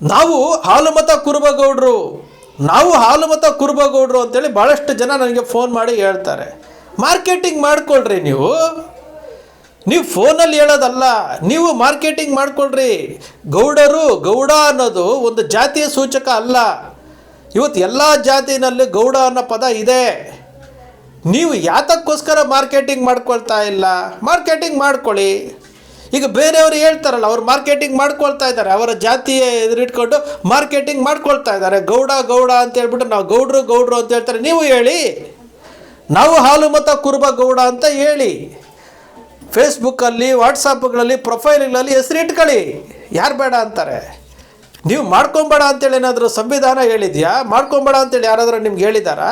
ನಾವು ಹಾಲುಮತ ಕುರುಬಗೌಡರು. ನಾವು ಹಾಲುಮತ ಕುರುಬಗೌಡರು ಅಂತೇಳಿ ಭಾಳಷ್ಟು ಜನ ನನಗೆ ಫೋನ್ ಮಾಡಿ ಹೇಳ್ತಾರೆ. ಮಾರ್ಕೆಟಿಂಗ್ ಮಾಡ್ಕೊಳ್ರಿ ನೀವು. ನೀವು ಫೋನಲ್ಲಿ ಹೇಳೋದಲ್ಲ, ನೀವು ಮಾರ್ಕೆಟಿಂಗ್ ಮಾಡ್ಕೊಳ್ರಿ. ಗೌಡರು ಗೌಡ ಅನ್ನೋದು ಒಂದು ಜಾತಿಯ ಸೂಚಕ ಅಲ್ಲ. ಇವತ್ತು ಎಲ್ಲ ಜಾತಿನಲ್ಲಿ ಗೌಡ ಅನ್ನೋ ಪದ ಇದೆ. ನೀವು ಯಾತಕ್ಕೋಸ್ಕರ ಮಾರ್ಕೆಟಿಂಗ್ ಮಾಡ್ಕೊಳ್ತಾ ಇಲ್ಲ? ಮಾರ್ಕೆಟಿಂಗ್ ಮಾಡ್ಕೊಳ್ಳಿ. ಈಗ ಬೇರೆಯವರು ಹೇಳ್ತಾರಲ್ಲ, ಅವ್ರು ಮಾರ್ಕೆಟಿಂಗ್ ಮಾಡ್ಕೊಳ್ತಾ ಇದ್ದಾರೆ. ಅವರ ಜಾತಿಯ ಎದುರಿಟ್ಕೊಂಡು ಮಾರ್ಕೆಟಿಂಗ್ ಮಾಡ್ಕೊಳ್ತಾ ಇದ್ದಾರೆ. ಗೌಡ ಗೌಡ ಅಂತ ಹೇಳ್ಬಿಟ್ಟು ನಾವು ಗೌಡ್ರು ಗೌಡ್ರು ಅಂತ ಹೇಳ್ತಾರೆ. ನೀವು ಹೇಳಿ. ನಾವು ಹಾಲು ಮತ ಕುರುಬ ಗೌಡ ಅಂತ ಹೇಳಿ. ಫೇಸ್ಬುಕ್ಕಲ್ಲಿ ವಾಟ್ಸಪ್ಗಳಲ್ಲಿ ಪ್ರೊಫೈಲ್ಗಳಲ್ಲಿ ಹೆಸರಿಟ್ಕೊಳ್ಳಿ ಯಾರು ಬೇಡ ಅಂತಾರೆ? ನೀವು ಮಾಡ್ಕೊಂಬೇಡ ಅಂತೇಳಿ ಏನಾದರೂ ಸಂವಿಧಾನ ಹೇಳಿದ್ಯಾ? ಮಾಡ್ಕೊಂಬೇಡ ಅಂತೇಳಿ ಯಾರಾದರೂ ನಿಮ್ಗೆ ಹೇಳಿದಾರಾ?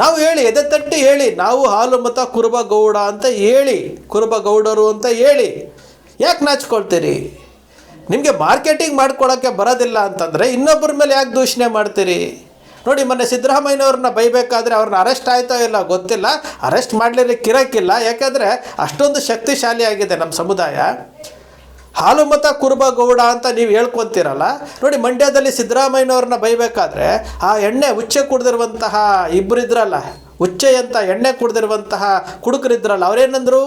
ನಾವು ಹೇಳಿ, ಎದೆ ತಟ್ಟಿ ಹೇಳಿ. ನಾವು ಹಾಲು ಮತ ಕುರುಬ ಗೌಡ ಅಂತ ಹೇಳಿ. ಕುರುಬ ಗೌಡರು ಅಂತ ಹೇಳಿ. ಯಾಕೆ ನಾಚ್ಕೊಳ್ತೀರಿ? ನಿಮಗೆ ಮಾರ್ಕೆಟಿಂಗ್ ಮಾಡ್ಕೊಳ್ಳೋಕ್ಕೆ ಬರೋದಿಲ್ಲ ಅಂತಂದರೆ ಇನ್ನೊಬ್ಬರ ಮೇಲೆ ಯಾಕೆ ದೂಷಣೆ ಮಾಡ್ತೀರಿ? ನೋಡಿ, ಮೊನ್ನೆ ಸಿದ್ದರಾಮಯ್ಯನವ್ರನ್ನ ಬೈಬೇಕಾದ್ರೆ ಅವ್ರನ್ನ ಅರೆಸ್ಟ್ ಆಯ್ತೋ ಇಲ್ಲ ಗೊತ್ತಿಲ್ಲ. ಅರೆಸ್ಟ್ ಮಾಡಲಿಕ್ಕೆ ಕಿರಕ್ಕಿಲ್ಲ ಯಾಕೆಂದರೆ ಅಷ್ಟೊಂದು ಶಕ್ತಿಶಾಲಿ ಆಗಿದೆ ನಮ್ಮ ಸಮುದಾಯ. ಹಾಲು ಮತ ಕುರುಬ ಗೌಡ ಅಂತ ನೀವು ಹೇಳ್ಕೊತೀರಲ್ಲ? ನೋಡಿ, ಮಂಡ್ಯದಲ್ಲಿ ಸಿದ್ದರಾಮಯ್ಯನವ್ರನ್ನ ಬೈಬೇಕಾದ್ರೆ ಆ ಎಣ್ಣೆ ಉಚ್ಚೆ ಕುಡ್ದಿರುವಂತಹ ಇಬ್ಬರಿದ್ರಲ್ಲ ಉಚ್ಚೆ ಅಂತ ಎಣ್ಣೆ ಕುಡ್ದಿರುವಂತಹ ಕುಡುಕರಿದ್ರಲ್ಲ ಅವ್ರೇನಂದ್ರು?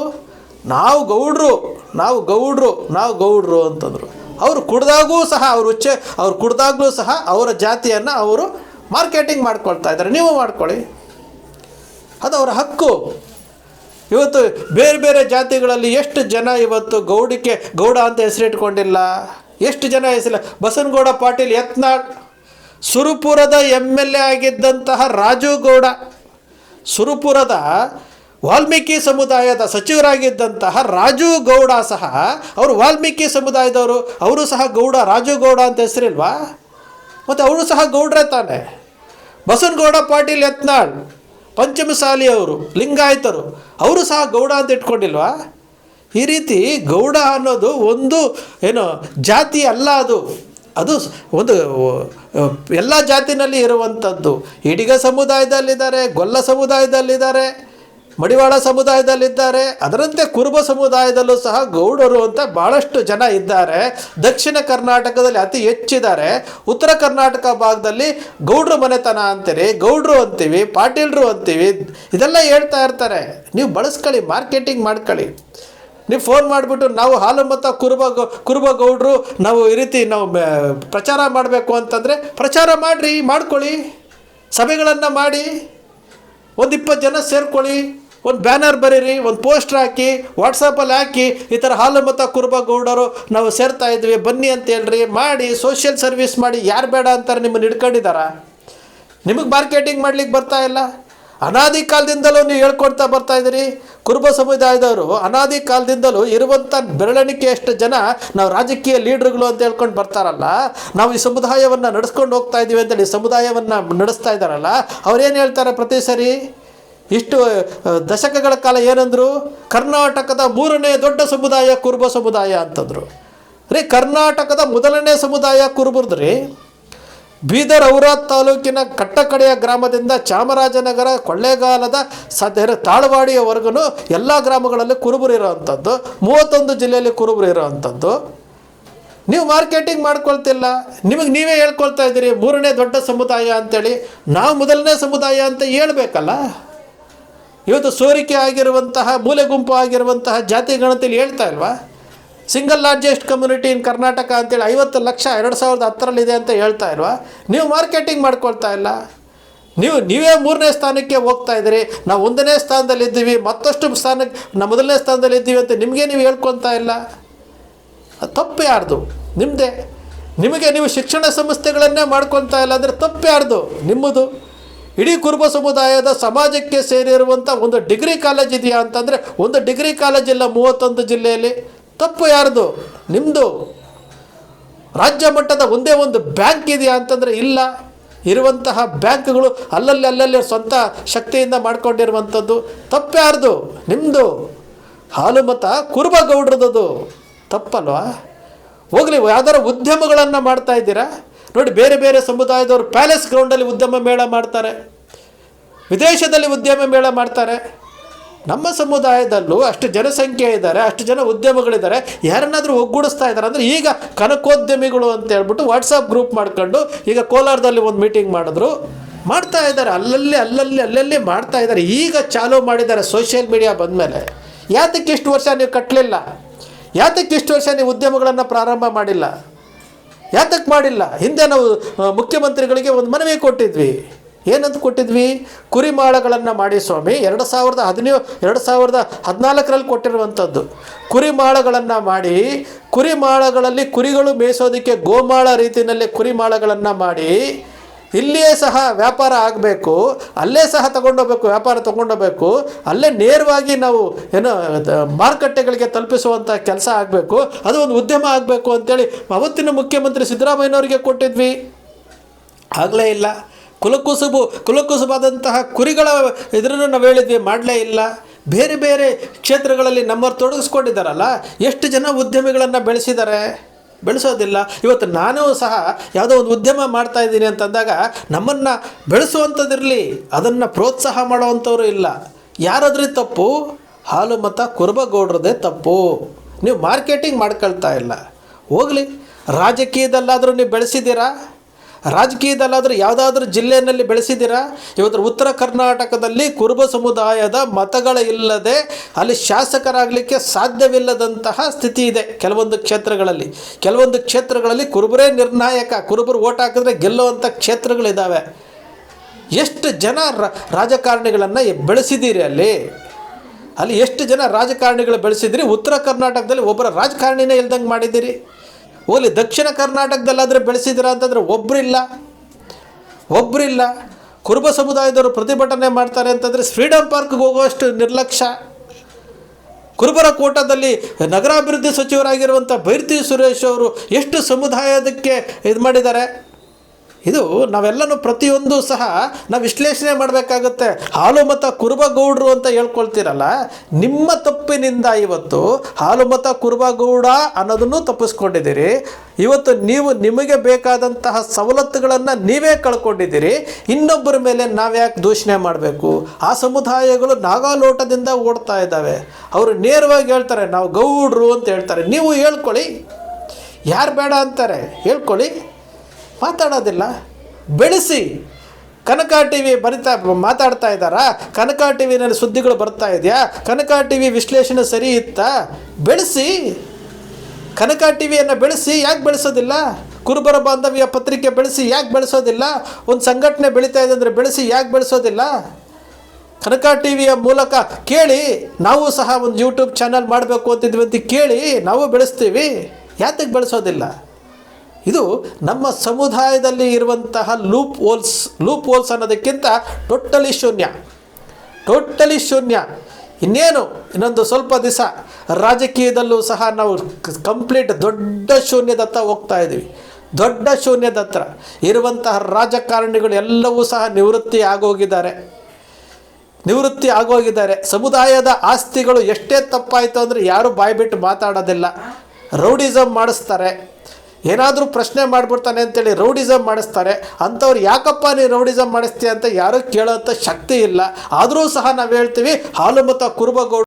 ನಾವು ಗೌಡ್ರು ನಾವು ಗೌಡ್ರು ನಾವು ಗೌಡ್ರು ಅಂತಂದರು. ಅವರು ಕುಡ್ದಾಗೂ ಸಹ ಅವರು ಉಚ್ಚೆ ಅವ್ರು ಕುಡ್ದಾಗ್ಲೂ ಸಹ ಅವರ ಜಾತಿಯನ್ನು ಅವರು ಮಾರ್ಕೆಟಿಂಗ್ ಮಾಡ್ಕೊಳ್ತಾ ಇದ್ದಾರೆ. ನೀವು ಮಾಡ್ಕೊಳ್ಳಿ. ಅದು ಅವರ ಹಕ್ಕು. ಇವತ್ತು ಬೇರೆ ಬೇರೆ ಜಾತಿಗಳಲ್ಲಿ ಎಷ್ಟು ಜನ ಇವತ್ತು ಗೌಡಿಕೆ, ಗೌಡ ಅಂತ ಹೆಸರಿಟ್ಕೊಂಡಿಲ್ಲ? ಎಷ್ಟು ಜನ ಹೆಸರಿಲ್ಲ? ಬಸನಗೌಡ ಪಾಟೀಲ್ ಯತ್ನಾಳ್ ಸುರುಪುರದ ಎಂ ಎಲ್ ಎ ಆಗಿದ್ದಂತಹ ರಾಜು ಗೌಡ. ಸುರುಪುರದ ವಾಲ್ಮೀಕಿ ಸಮುದಾಯದ ಸಚಿವರಾಗಿದ್ದಂತಹ ರಾಜು ಗೌಡ ಸಹ, ಅವರು ವಾಲ್ಮೀಕಿ ಸಮುದಾಯದವರು, ಅವರು ಸಹ ಗೌಡ, ರಾಜು ಗೌಡ ಅಂತ ಹೆಸರಿಲ್ವಾ? ಮತ್ತು ಅವರು ಸಹ ಗೌಡ್ರೆ ತಾನೆ. ಬಸವನಗೌಡ ಪಾಟೀಲ್, ಯತ್ನಾಳ್, ಪಂಚಮಸಾಲಿ ಅವರು, ಲಿಂಗಾಯತರು, ಅವರು ಸಹ ಗೌಡ ಅಂತ ಇಟ್ಕೊಂಡಿಲ್ವಾ? ಈ ರೀತಿ ಗೌಡ ಅನ್ನೋದು ಒಂದು ಏನು ಜಾತಿ ಅಲ್ಲ ಅದು. ಅದು ಒಂದು, ಎಲ್ಲ ಜಾತಿನಲ್ಲಿ ಇರುವಂಥದ್ದು. ಇಡಿಗ ಸಮುದಾಯದಲ್ಲಿದ್ದಾರೆ, ಗೊಲ್ಲ ಸಮುದಾಯದಲ್ಲಿದ್ದಾರೆ. ಮಡಿವಾಳ ಸಮುದಾಯದಲ್ಲಿದ್ದಾರೆ. ಅದರಂತೆ ಕುರುಬ ಸಮುದಾಯದಲ್ಲೂ ಸಹ ಗೌಡರು ಅಂತ ಭಾಳಷ್ಟು ಜನ ಇದ್ದಾರೆ. ದಕ್ಷಿಣ ಕರ್ನಾಟಕದಲ್ಲಿ ಅತಿ ಹೆಚ್ಚಿದ್ದಾರೆ. ಉತ್ತರ ಕರ್ನಾಟಕ ಭಾಗದಲ್ಲಿ ಗೌಡ್ರ ಮನೆತನ ಅಂತೀರಿ, ಗೌಡ್ರು ಅಂತೀವಿ, ಪಾಟೀಲ್ರು ಅಂತೀವಿ, ಇದೆಲ್ಲ ಹೇಳ್ತಾ ಇರ್ತಾರೆ. ನೀವು ಬಳಸ್ಕೊಳ್ಳಿ, ಮಾರ್ಕೆಟಿಂಗ್ ಮಾಡ್ಕೊಳ್ಳಿ. ನೀವು ಫೋನ್ ಮಾಡಿಬಿಟ್ಟು ನಾವು ಹಾಲು ಮತ್ತು ಕುರುಬ ಕುರುಬ ಗೌಡ್ರು, ನಾವು ಈ ರೀತಿ ನಾವು ಪ್ರಚಾರ ಮಾಡಬೇಕು ಅಂತಂದರೆ ಪ್ರಚಾರ ಮಾಡಿರಿ, ಮಾಡ್ಕೊಳ್ಳಿ. ಸಭೆಗಳನ್ನು ಮಾಡಿ. ಒಂದು ಇಪ್ಪತ್ತು ಜನ ಸೇರ್ಕೊಳ್ಳಿ. ಒಂದು ಬ್ಯಾನರ್ ಬರೀರಿ, ಒಂದು ಪೋಸ್ಟರ್ ಹಾಕಿ ವಾಟ್ಸಪ್ಪಲ್ಲಿ ಹಾಕಿ, ಈ ಥರ ಹಾಲು ಮತ ಕುರುಬ ಗೌಡರು ನಾವು ಸೇರ್ತಾ ಇದ್ವಿ, ಬನ್ನಿ ಅಂತ ಹೇಳ್ರಿ, ಮಾಡಿ ಸೋಷಿಯಲ್ ಸರ್ವಿಸ್ ಮಾಡಿ, ಯಾರು ಬೇಡ ಅಂತಾರೆ ನಿಮ್ಮನ್ನು ಹಿಡ್ಕೊಂಡಿದ್ದಾರ ನಿಮಗೆ ಮಾರ್ಕೆಟಿಂಗ್ ಮಾಡ್ಲಿಕ್ಕೆ ಬರ್ತಾ ಇಲ್ಲ? ಅನಾದಿ ಕಾಲದಿಂದಲೂ ನೀವು ಹೇಳ್ಕೊಡ್ತಾ ಬರ್ತಾ ಇದ್ದೀರಿ. ಕುರುಬ ಸಮುದಾಯದವರು ಅನಾದಿ ಕಾಲದಿಂದಲೂ ಇರುವಂಥ ಬೆರಳೆಣಿಕೆಯಷ್ಟು ಜನ ನಾವು ರಾಜಕೀಯ ಲೀಡ್ರುಗಳು ಅಂತ ಹೇಳ್ಕೊಂಡು ಬರ್ತಾರಲ್ಲ, ನಾವು ಈ ಸಮುದಾಯವನ್ನು ನಡೆಸ್ಕೊಂಡು ಹೋಗ್ತಾ ಇದ್ದೀವಿ ಅಂತೇಳಿ ಸಮುದಾಯವನ್ನು ನಡೆಸ್ತಾ ಇದ್ದಾರಲ್ಲ, ಅವ್ರೇನು ಹೇಳ್ತಾರೆ ಪ್ರತಿ ಸರಿ? ಇಷ್ಟು ದಶಕಗಳ ಕಾಲ ಏನಂದ್ರು, ಕರ್ನಾಟಕದ ಮೂರನೇ ದೊಡ್ಡ ಸಮುದಾಯ ಕುರುಬ ಸಮುದಾಯ ಅಂತಂದರು. ರೀ, ಕರ್ನಾಟಕದ ಮೊದಲನೇ ಸಮುದಾಯ ಕುರುಬರ್ದ್ರಿ, ಬೀದರ್ ಔರಾದ್ ತಾಲೂಕಿನ ಕಟ್ಟಕಡೆಯ ಗ್ರಾಮದಿಂದ ಚಾಮರಾಜನಗರ, ಕೊಳ್ಳೇಗಾಲದ ಸದ್ಯ ತಾಳವಾಡಿಯವರೆಗೂ ಎಲ್ಲ ಗ್ರಾಮಗಳಲ್ಲಿ ಕುರುಬರು ಇರೋವಂಥದ್ದು ಮೂವತ್ತೊಂದು ಜಿಲ್ಲೆಯಲ್ಲಿ ಕುರುಬರು ಇರೋವಂಥದ್ದು ನೀವು ಮಾರ್ಕೆಟಿಂಗ್ ಮಾಡ್ಕೊಳ್ತಿಲ್ಲ, ನಿಮಗೆ ನೀವೇ ಹೇಳ್ಕೊಳ್ತಾ ಇದ್ದೀರಿ, ಮೂರನೇ ದೊಡ್ಡ ಸಮುದಾಯ ಅಂತೇಳಿ. ನಾವು ಮೊದಲನೇ ಸಮುದಾಯ ಅಂತ ಹೇಳ್ಬೇಕಲ್ಲ. ಇವತ್ತು ಸೋರಿಕೆ ಆಗಿರುವಂತಹ, ಮೂಲೆ ಗುಂಪು ಆಗಿರುವಂತಹ ಜಾತಿ ಗಣತಿಯಲ್ಲಿ ಹೇಳ್ತಾ ಇಲ್ವಾ? Single largest community in Karnataka ಅಂತೇಳಿ ಐವತ್ತು ಲಕ್ಷ ಎರಡು ಸಾವಿರದ ಹತ್ತರಲ್ಲಿದೆ ಅಂತ ಹೇಳ್ತಾ ಇಲ್ವಾ? ನೀವು ಮಾರ್ಕೆಟಿಂಗ್ ಮಾಡ್ಕೊಳ್ತಾ ಇಲ್ಲ. ನೀವು, ನೀವೇ ಮೂರನೇ ಸ್ಥಾನಕ್ಕೆ ಹೋಗ್ತಾ ಇದ್ದೀರಿ. ನಾವು ಒಂದನೇ ಸ್ಥಾನದಲ್ಲಿದ್ದೀವಿ ಮತ್ತಷ್ಟು ಸ್ಥಾನಕ್ಕೆ ನಾವು ಮೊದಲನೇ ಸ್ಥಾನದಲ್ಲಿದ್ದೀವಿ ಅಂತ ನಿಮಗೆ ನೀವು ಹೇಳ್ಕೊತಾ ಇಲ್ಲ. ತಪ್ಪು ಯಾರ್ದು? ನಿಮ್ಮದೇ ನಿಮಗೆ ನೀವು ಶಿಕ್ಷಣ ಸಂಸ್ಥೆಗಳನ್ನೇ ಮಾಡ್ಕೊತಾ ಇಲ್ಲ ಅಂದರೆ ತಪ್ಪು ಯಾರ್ದು? ನಿಮ್ಮದು. ಇಡೀ ಕುರುಬ ಸಮುದಾಯದ ಸಮಾಜಕ್ಕೆ ಸೇರಿರುವಂಥ ಒಂದು ಡಿಗ್ರಿ ಕಾಲೇಜ್ ಇದೆಯಾ ಅಂತಂದರೆ ಒಂದು ಡಿಗ್ರಿ ಕಾಲೇಜ್ ಇಲ್ಲ ಮೂವತ್ತೊಂದು ಜಿಲ್ಲೆಯಲ್ಲಿ. ತಪ್ಪು ಯಾರ್ದು? ನಿಮ್ಮದು ರಾಜ್ಯ ಮಟ್ಟದ ಒಂದೇ ಒಂದು ಬ್ಯಾಂಕ್ ಇದೆಯಾ ಅಂತಂದರೆ ಇಲ್ಲ. ಇರುವಂತಹ ಬ್ಯಾಂಕ್ಗಳು ಅಲ್ಲಲ್ಲಿ ಅಲ್ಲಲ್ಲಿ ಸ್ವಂತ ಶಕ್ತಿಯಿಂದ ಮಾಡ್ಕೊಂಡಿರುವಂಥದ್ದು. ತಪ್ಪು ಯಾರ್ದು? ನಿಮ್ಮದು ಹಾಲು ಮತ ಕುರುಬ ಗೌಡ್ರದ್ದು. ತಪ್ಪಲ್ವಾ? ಹೋಗಲಿ ಯಾವ್ದಾರು ಉದ್ಯಮಗಳನ್ನು ಮಾಡ್ತಾ ಇದ್ದೀರಾ? ನೋಡಿ, ಬೇರೆ ಬೇರೆ ಸಮುದಾಯದವರು ಪ್ಯಾಲೇಸ್ ಗ್ರೌಂಡಲ್ಲಿ ಉದ್ಯಮ ಮೇಳ ಮಾಡ್ತಾರೆ. ವಿದೇಶದಲ್ಲಿ ಉದ್ಯಮ ಮೇಳ ಮಾಡ್ತಾರೆ. ನಮ್ಮ ಸಮುದಾಯದಲ್ಲೂ ಅಷ್ಟು ಜನಸಂಖ್ಯೆ ಇದ್ದಾರೆ, ಅಷ್ಟು ಜನ ಉದ್ಯಮಗಳಿದ್ದಾರೆ. ಯಾರನ್ನಾದರೂ ಒಗ್ಗೂಡಿಸ್ತಾ ಇದ್ದಾರೆ ಅಂದರೆ ಈಗ ಕನಕೋದ್ಯಮಿಗಳು ಅಂತ ಹೇಳ್ಬಿಟ್ಟು ವಾಟ್ಸಪ್ ಗ್ರೂಪ್ ಮಾಡ್ಕೊಂಡು ಈಗ ಕೋಲಾರದಲ್ಲಿ ಒಂದು ಮೀಟಿಂಗ್ ಮಾಡಿದ್ರು. ಮಾಡ್ತಾ ಇದ್ದಾರೆ, ಅಲ್ಲಲ್ಲಿ ಅಲ್ಲಲ್ಲಿ ಅಲ್ಲಲ್ಲಿ ಮಾಡ್ತಾ ಇದ್ದಾರೆ. ಈಗ ಚಾಲೂ ಮಾಡಿದ್ದಾರೆ ಸೋಷಿಯಲ್ ಮೀಡಿಯಾ ಬಂದಮೇಲೆ. ಯಾತಕ್ಕೆ ಇಷ್ಟು ವರ್ಷ ನೀವು ಕಟ್ಟಲಿಲ್ಲ ಯಾತಕ್ಕೆ ಇಷ್ಟು ವರ್ಷ ನೀವು ಉದ್ಯಮಗಳನ್ನು ಪ್ರಾರಂಭ ಮಾಡಿಲ್ಲ? ಯಾತಕ್ಕೆ ಮಾಡಿಲ್ಲ? ಹಿಂದೆ ನಾವು ಮುಖ್ಯಮಂತ್ರಿಗಳಿಗೆ ಒಂದು ಮನವಿ ಕೊಟ್ಟಿದ್ವಿ. ಏನಂತ ಕೊಟ್ಟಿದ್ವಿ? ಕುರಿಮಾಳಗಳನ್ನು ಮಾಡಿ ಸ್ವಾಮಿ, ಎರಡು ಸಾವಿರದ ಹದಿನೇಳು ಎರಡು ಸಾವಿರದ ಹದಿನಾಲ್ಕರಲ್ಲಿ ಕೊಟ್ಟಿರುವಂಥದ್ದು. ಕುರಿಮಾಳಗಳನ್ನು ಮಾಡಿ ಕುರಿಮಾಳಗಳಲ್ಲಿ ಕುರಿಗಳು ಮೇಯಿಸೋದಕ್ಕೆ ಗೋಮಾಳ ರೀತಿಯಲ್ಲಿ ಕುರಿಮಾಳಗಳನ್ನು ಮಾಡಿ ಇಲ್ಲಿಯೇ ಸಹ ವ್ಯಾಪಾರ ಆಗಬೇಕು, ಅಲ್ಲೇ ಸಹ ತಗೊಂಡೋಗ್ಬೇಕು, ವ್ಯಾಪಾರ ತಗೊಂಡೋಗ್ಬೇಕು, ಅಲ್ಲೇ ನೇರವಾಗಿ ನಾವು ಏನು ಮಾರುಕಟ್ಟೆಗಳಿಗೆ ತಲುಪಿಸುವಂಥ ಕೆಲಸ ಆಗಬೇಕು, ಅದು ಒಂದು ಉದ್ಯಮ ಆಗಬೇಕು ಅಂತೇಳಿ ಅವತ್ತಿನ ಮುಖ್ಯಮಂತ್ರಿ ಸಿದ್ದರಾಮಯ್ಯನವರಿಗೆ ಕೊಟ್ಟಿದ್ವಿ. ಆಗಲೇ ಇಲ್ಲ. ಕುಲಕುಸುಬು, ಕುಲಕುಸುಬಾದಂತಹ ಕುರಿಗಳ ಇದರನ್ನು ನಾವು ಹೇಳಿದ್ವಿ, ಮಾಡಲೇ ಇಲ್ಲ. ಬೇರೆ ಬೇರೆ ಕ್ಷೇತ್ರಗಳಲ್ಲಿ ನಮ್ಮವ್ರು ತೊಡಗಿಸ್ಕೊಂಡಿದ್ದಾರಲ್ಲ, ಎಷ್ಟು ಜನ ಉದ್ಯಮಿಗಳನ್ನು ಬೆಳೆಸಿದ್ದಾರೆ? ಬೆಳೆಸೋದಿಲ್ಲ. ಇವತ್ತು ನಾನೂ ಸಹ ಯಾವುದೋ ಒಂದು ಉದ್ಯಮ ಮಾಡ್ತಾ ಇದ್ದೀನಿ ಅಂತಂದಾಗ ನಮ್ಮನ್ನು ಬೆಳೆಸುವಂಥದ್ದಿರಲಿ, ಅದನ್ನು ಪ್ರೋತ್ಸಾಹ ಮಾಡುವಂಥವ್ರು ಇಲ್ಲ. ಯಾರಾದ್ರೂ ತಪ್ಪು, ಹಾಲು ಮತ್ತು ಕುರುಬಗೌಡ್ರದೇ ತಪ್ಪು. ನೀವು ಮಾರ್ಕೆಟಿಂಗ್ ಮಾಡ್ಕೊಳ್ತಾ ಇಲ್ಲ. ಹೋಗಲಿ, ರಾಜಕೀಯದಲ್ಲಾದರೂ ನೀವು ಬೆಳೆಸಿದ್ದೀರಾ? ರಾಜಕೀಯದಲ್ಲಾದರೂ ಯಾವುದಾದ್ರೂ ಜಿಲ್ಲೆಯಲ್ಲಿ ಬೆಳೆಸಿದ್ದೀರಾ? ಇವತ್ತು ಉತ್ತರ ಕರ್ನಾಟಕದಲ್ಲಿ ಕುರುಬ ಸಮುದಾಯದ ಮತಗಳ ಇಲ್ಲದೆ ಅಲ್ಲಿ ಶಾಸಕರಾಗಲಿಕ್ಕೆ ಸಾಧ್ಯವಿಲ್ಲದಂತಹ ಸ್ಥಿತಿ ಇದೆ ಕೆಲವೊಂದು ಕ್ಷೇತ್ರಗಳಲ್ಲಿ. ಕೆಲವೊಂದು ಕ್ಷೇತ್ರಗಳಲ್ಲಿ ಕುರುಬರೇ ನಿರ್ಣಾಯಕ, ಕುರುಬರು ಓಟ್ ಹಾಕಿದ್ರೆ ಗೆಲ್ಲುವಂಥ ಕ್ಷೇತ್ರಗಳಿದ್ದಾವೆ ಎಷ್ಟು ಜನ ರಾಜಕಾರಣಿಗಳನ್ನು ಬೆಳೆಸಿದ್ದೀರಿ ಅಲ್ಲಿ? ಅಲ್ಲಿ ಎಷ್ಟು ಜನ ರಾಜಕಾರಣಿಗಳು ಬೆಳೆಸಿದ್ರಿ? ಉತ್ತರ ಕರ್ನಾಟಕದಲ್ಲಿ ಒಬ್ಬರ ರಾಜಕಾರಣಿನೇ ಇಲ್ದಂಗೆ ಮಾಡಿದ್ದೀರಿ. ಹೋಗ್ಲಿ ದಕ್ಷಿಣ ಕರ್ನಾಟಕದಲ್ಲಾದರೆ ಬೆಳೆಸಿದ್ದೀರಾ ಅಂತಂದರೆ ಒಬ್ಬರಿಲ್ಲ ಒಬ್ಬರಿಲ್ಲ ಕುರುಬ ಸಮುದಾಯದವರು ಪ್ರತಿಭಟನೆ ಮಾಡ್ತಾರೆ ಅಂತಂದರೆ ಫ್ರೀಡಮ್ ಪಾರ್ಕ್ಗೆ ಹೋಗುವಷ್ಟು ನಿರ್ಲಕ್ಷ್ಯ. ಕುರುಬರ ಕೋಟದಲ್ಲಿ ನಗರಾಭಿವೃದ್ಧಿ ಸಚಿವರಾಗಿರುವಂಥ ಬೈರ್ತಿ ಸುರೇಶ್ ಅವರು ಎಷ್ಟು ಸಮುದಾಯದಕ್ಕೆ ಇದು ಮಾಡಿದ್ದಾರೆ? ಇದು ನಾವೆಲ್ಲನೂ ಪ್ರತಿಯೊಂದು ಸಹ ನಾವು ವಿಶ್ಲೇಷಣೆ ಮಾಡಬೇಕಾಗುತ್ತೆ. ಹಾಲು ಮತ ಕುರುಬಗೌಡರು ಅಂತ ಹೇಳ್ಕೊಳ್ತೀರಲ್ಲ, ನಿಮ್ಮ ತಪ್ಪಿನಿಂದ ಇವತ್ತು ಹಾಲು ಮತ ಕುರುಬಗೌಡ ಅನ್ನೋದನ್ನು ತಪ್ಪಿಸ್ಕೊಂಡಿದ್ದೀರಿ. ಇವತ್ತು ನೀವು ನಿಮಗೆ ಬೇಕಾದಂತಹ ಸವಲತ್ತುಗಳನ್ನು ನೀವೇ ಕಳ್ಕೊಂಡಿದ್ದೀರಿ. ಇನ್ನೊಬ್ಬರ ಮೇಲೆ ನಾವ್ಯಾಕೆ ದೂಷಣೆ ಮಾಡಬೇಕು? ಆ ಸಮುದಾಯಗಳು ನಾಗಾಲೋಟದಿಂದ ಓಡ್ತಾ ಇದ್ದಾವೆ. ಅವರು ನೇರವಾಗಿ ಹೇಳ್ತಾರೆ, ನಾವು ಗೌಡ್ರು ಅಂತ ಹೇಳ್ತಾರೆ. ನೀವು ಹೇಳ್ಕೊಳ್ಳಿ. ಯಾರು ಬೇಡ ಅಂತಾರೆ? ಹೇಳ್ಕೊಳ್ಳಿ. ಮಾತಾಡೋದಿಲ್ಲ. ಬೆಳೆಸಿ. ಕನಕ ಟಿ ವಿ ಬರಿತಾ ಮಾತಾಡ್ತಾ ಇದ್ದಾರಾ? ಕನಕ ಟಿ ವಿನಲ್ಲಿ ಸುದ್ದಿಗಳು ಬರ್ತಾ ಇದೆಯಾ? ಕನಕ ಟಿ ವಿ ವಿಶ್ಲೇಷಣೆ ಸರಿ ಇತ್ತಾ? ಬೆಳೆಸಿ. ಕನಕ ಟಿ ವಿಯನ್ನು ಬೆಳೆಸಿ, ಯಾಕೆ ಬೆಳೆಸೋದಿಲ್ಲ? ಕುರುಬರ ಬಾಂಧವ್ಯ ಪತ್ರಿಕೆ ಬೆಳೆಸಿ, ಯಾಕೆ ಬೆಳೆಸೋದಿಲ್ಲ? ಒಂದು ಸಂಘಟನೆ ಬೆಳೀತಾ ಇದೆ ಅಂದರೆ ಬೆಳೆಸಿ, ಯಾಕೆ ಬೆಳೆಸೋದಿಲ್ಲ? ಕನಕ ಟಿ ವಿಯ ಮೂಲಕ ಕೇಳಿ, ನಾವು ಸಹ ಒಂದು ಯೂಟ್ಯೂಬ್ ಚಾನಲ್ ಮಾಡಬೇಕು ಅಂತಿದ್ವಿ ಅಂತ ಕೇಳಿ, ನಾವು ಬೆಳೆಸ್ತೀವಿ. ಯಾತಕ್ಕೆ ಬೆಳೆಸೋದಿಲ್ಲ? ಇದು ನಮ್ಮ ಸಮುದಾಯದಲ್ಲಿ ಇರುವಂತಹ ಲೂಪ್ ಹೋಲ್ಸ್ ಲೂಪ್ ಹೋಲ್ಸ್ ಅನ್ನೋದಕ್ಕಿಂತ ಟೋಟಲಿ ಶೂನ್ಯ. ಟೋಟಲಿ ಶೂನ್ಯ. ಇನ್ನೇನು? ಇನ್ನೊಂದು ಸ್ವಲ್ಪ ದಿವಸ ರಾಜಕೀಯದಲ್ಲೂ ಸಹ ನಾವು ಕಂಪ್ಲೀಟ್ ದೊಡ್ಡ ಶೂನ್ಯದತ್ತ ಹೋಗ್ತಾ ಇದ್ದೀವಿ ದೊಡ್ಡ ಶೂನ್ಯದತ್ರ ಇರುವಂತಹ ರಾಜಕಾರಣಿಗಳು ಎಲ್ಲವೂ ಸಹ ನಿವೃತ್ತಿ ಆಗೋಗಿದ್ದಾರೆ. ನಿವೃತ್ತಿ ಆಗೋಗಿದ್ದಾರೆ. ಸಮುದಾಯದ ಆಸ್ತಿಗಳು ಎಷ್ಟೇ ತಪ್ಪಾಯಿತು ಅಂದರೆ ಯಾರೂ ಬಾಯ್ಬಿಟ್ಟು ಮಾತಾಡೋದಿಲ್ಲ. ರೌಡಿಸಮ್ ಮಾಡಿಸ್ತಾರೆ. ಏನಾದರೂ ಪ್ರಶ್ನೆ ಮಾಡಿಬಿಡ್ತಾನೆ ಅಂತೇಳಿ ರೌಡಿಸಮ್ ಮಾಡಿಸ್ತಾರೆ. ಅಂಥವ್ರು ಯಾಕಪ್ಪ ನೀನು ರೌಡಿಸಮ್ ಮಾಡಿಸ್ತೀಯ ಅಂತ ಯಾರೂ ಕೇಳೋಂಥ ಶಕ್ತಿ ಇಲ್ಲ. ಆದರೂ ಸಹ ನಾವು ಹೇಳ್ತೀವಿ, ಹಾಲುಮತ ಕುರುಬಗೌಡ